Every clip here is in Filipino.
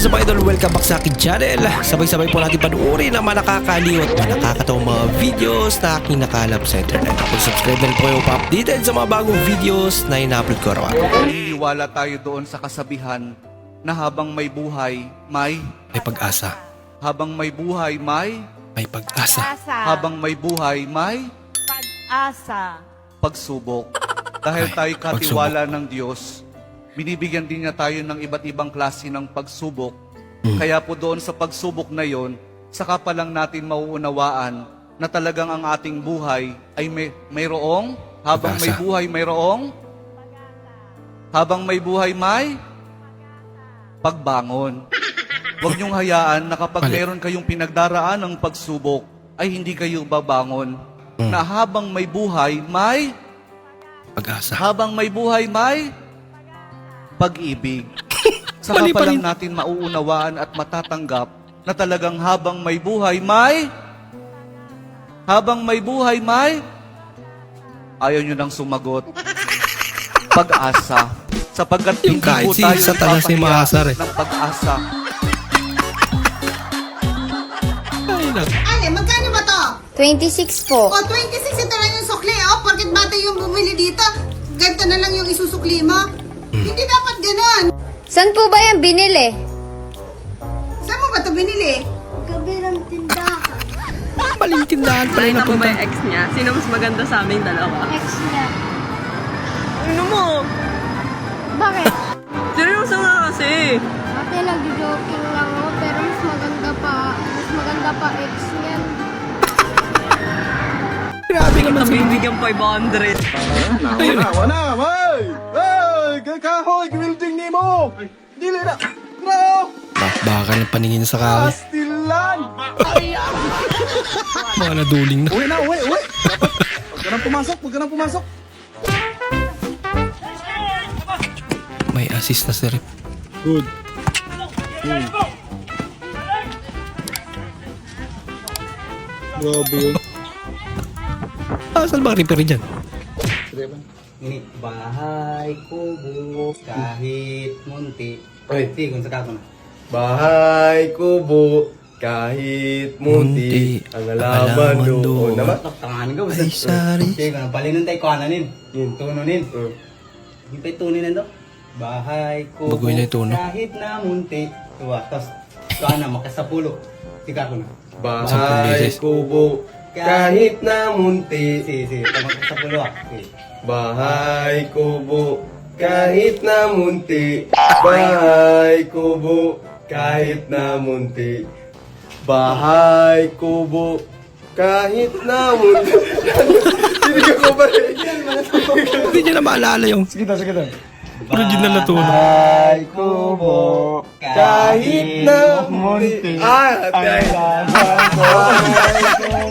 is up idol? Welcome back sa akin channel. Sabay-sabay po natin panuorin ang mga nakakaliw at mga nakakatawang mga videos na aking nakalap sa internet. Kung subscribe na po kayo pa-updated sa mga bagong videos na ina-upload ko araw-araw. Naniniwala tayo doon sa kasabihan na habang may buhay, may May pag-asa. habang may buhay, may May pag-asa. Habang may buhay, may Pag-asa. pagsubok. Dahil Ay, tayo katiwala ng Diyos, binibigyan din niya tayo ng iba't ibang klase ng pagsubok. Kaya po doon sa pagsubok na yon, saka pa lang natin mauunawaan na talagang ang ating buhay ay may mayroong habang may Pag-asa. buhay mayroong habang may buhay may pagbangon. Huwag niyong hayaan na kapag Mali. meron kayong pinagdaraan ng pagsubok, ay hindi kayo babangon. Hmm. Na habang may buhay, may Pag-asa. habang may buhay, may pag-ibig. Saka Mali pa pa lang rin. natin mauunawaan at matatanggap na talagang habang may buhay, may habang may buhay, may ayaw nyo nang sumagot. Pag-asa. Sapagkat Yung hindi kahit po si tayo Satanas ay nagpapahiya maasar eh. ng pag-asa. Ay, nak. Ano, magkano ba to? 26 po. O, 26 ito lang yung sukli. O, porkit bata yung bumili dito, ganito na lang yung isusukli mo. Hindi dapat ganon. Saan po ba yan binili? Saan mo ba ito binili? Kabilang tindahan. Maling tindahan pala Nakita na mo ba yung ex niya? Sino mas maganda sa aming dalawa? Ex niya. Ano mo? Bakit? Seryoso nga kasi. Ate, nag-joking lang ako, pero mas maganda pa. Mas maganda pa ex niyan. Grabe naman si Nabibigyan 500. Ayun eh. Wala, may! Hey! Kakahoy, building ni mo! Dili na! No! Ba- baka ng paningin sa kahoy. Pastilan! Mga naduling na. Uwi na, uwi, uwi! Dapat, huwag ka nang pumasok, huwag ka nang pumasok! May assist na si Rip. Good. Grabe yun. Ah, saan ba ang repair dyan? Ini bahay kubo kahit munti. Oy, ti kung saka ko na. Bahay kubo kahit Munti, munti, ang alaman alaman doon. doon. Nama? Tangan ko. Ay, sorry. Ti kung palinon tay ko ananin. Yun. Tununin. Mm. Di pa tunin nando. Bahay kubo Bagoy na yung tuno. kahit na munti. Tuwa, tas kana makasapulo. Tika ko na. Sampung Bahay beses. kubo kahit na munti. Si, si, makasapulo ah. Si. Bahay kubo kahit na munti. Bahay kubo kahit na munti. Bahay kubo kahit na munti. Hindi ko ba rin? Hindi niya na maalala yung Sige na, sige na. original na tuno. Bahay kubo kahit na munti. Ah, tayo. Oo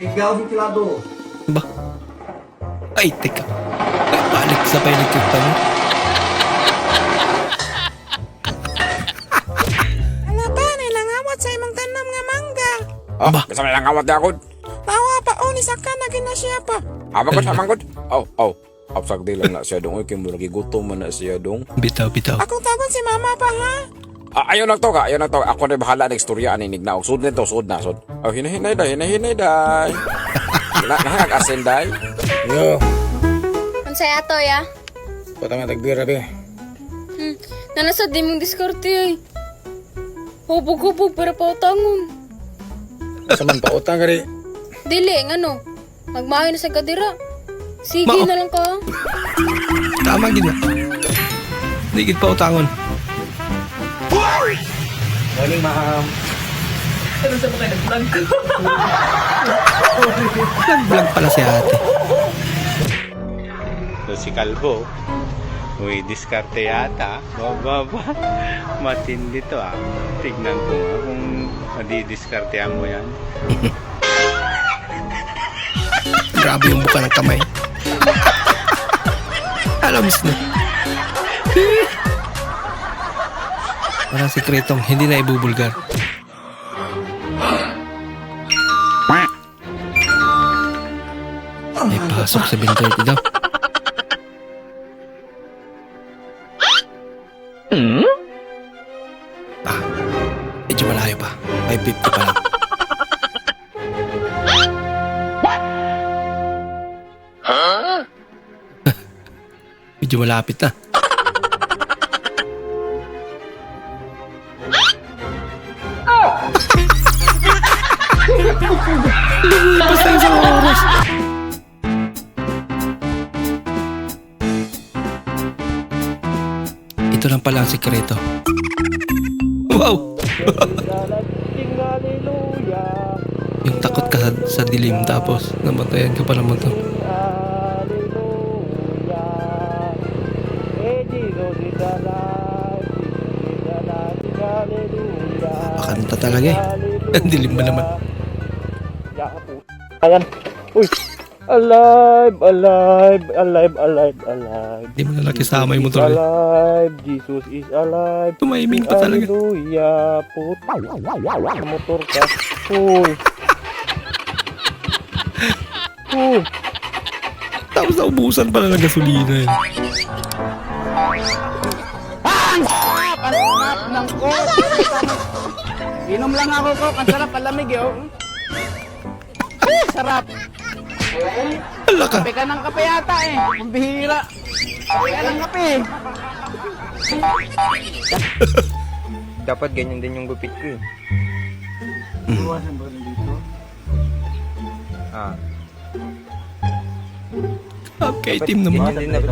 ligaw ng kilado. Ba? Ay, teka. Ay, balik sa pelikip pa niya. Ano pa, nilangawat sa imong tanam nga mangga. Oh. Tawa pa, o, ni saka na pa. Apa ko sa? Oh, oh. Apsak di lang na siya dong. Kaya mo lagi gutom na siya dong. Bitaw, bitaw. Akong si mama pa, ha? Ah, ayaw na to ka. Ayaw na to. Ako na bahala na istorya ani nignaw. Sud nito, sud na, sud. Oh, hinahinay day, hinahinay day. Na nahag-asen day. Yo, Ang saya ato, ya? patang tagbira be. Hmm. Nanasad di mong diskarte, ay. Hubog-hubog, pero pautangon. Saman pa utang gari. Dili, ngano? Magmahay na sa kadira. Sige Mao. na lang ka. Tama gina. Digit pa utangon. Morning, ma'am. Nag-vlog pala si ate. So si Kalbo, may diskarte yata. Bababa. Matindi to ah. Tignan ko nga kung madidiskartehan mo yan. Grabe yung buka ng kamay. Alam na. Walang sikretong hindi na ibubulgar. May pasok sa binto eh, ito daw. Hmm? Ah, medyo malayo pa. 550 pa lang. medyo malapit na. Basta isang oras. Ito lang pala ang sikreto. Wow! yung takot ka sa, sa dilim tapos namatayan ka pa naman to. Pakanta talaga eh. Ang dilim ba naman? Ayan. Uy. Alive, alive, alive, alive, alive. Hindi mo na lang kasama yung motor. eh. Alive, Jesus is alive. Tumahiming pa talaga. Hallelujah, puta. Motor ka. Uy. Uy. Tapos naubusan pala ng gasolina eh. Inom lang ako ko, ang sarap, palamig eh. Sarap. Ala ka. Kape ka ng kape yata eh. Ang bihira. Kape ka ng kape eh. Dapat ganyan din yung gupit ko eh. Ah, Okay, team naman. din na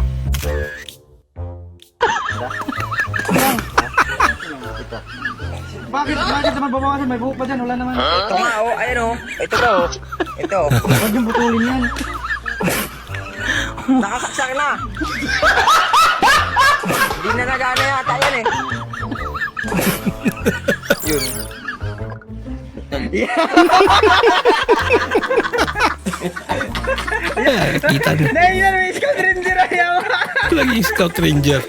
Bakit? Bakit naman babawasan? May buhok pa dyan. Wala naman. Ito nga oh, ayun oh. Ito daw oh. Ito. Huwag yung butulin yan. Nakakaksak na. Hindi na nagana yata yan eh. Yun. Yeah, kita na. Nahiyan, may Scout Ranger ayaw. Lagi scout ranger.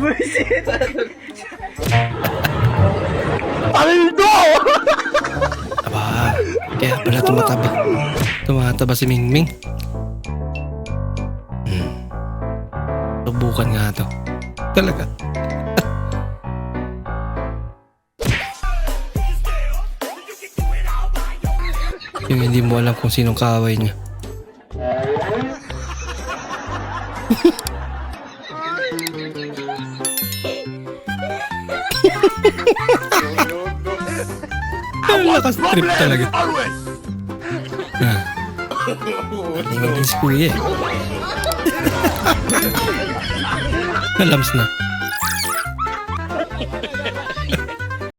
Buisit. Pala tumataba. Tumataba si Mingming. Hmm. Subukan nga to. Talaga. Yung hindi mo alam kung sinong kaaway niya. Lakas trip talaga. Ah. Tingin din si kuya eh. Nalams na.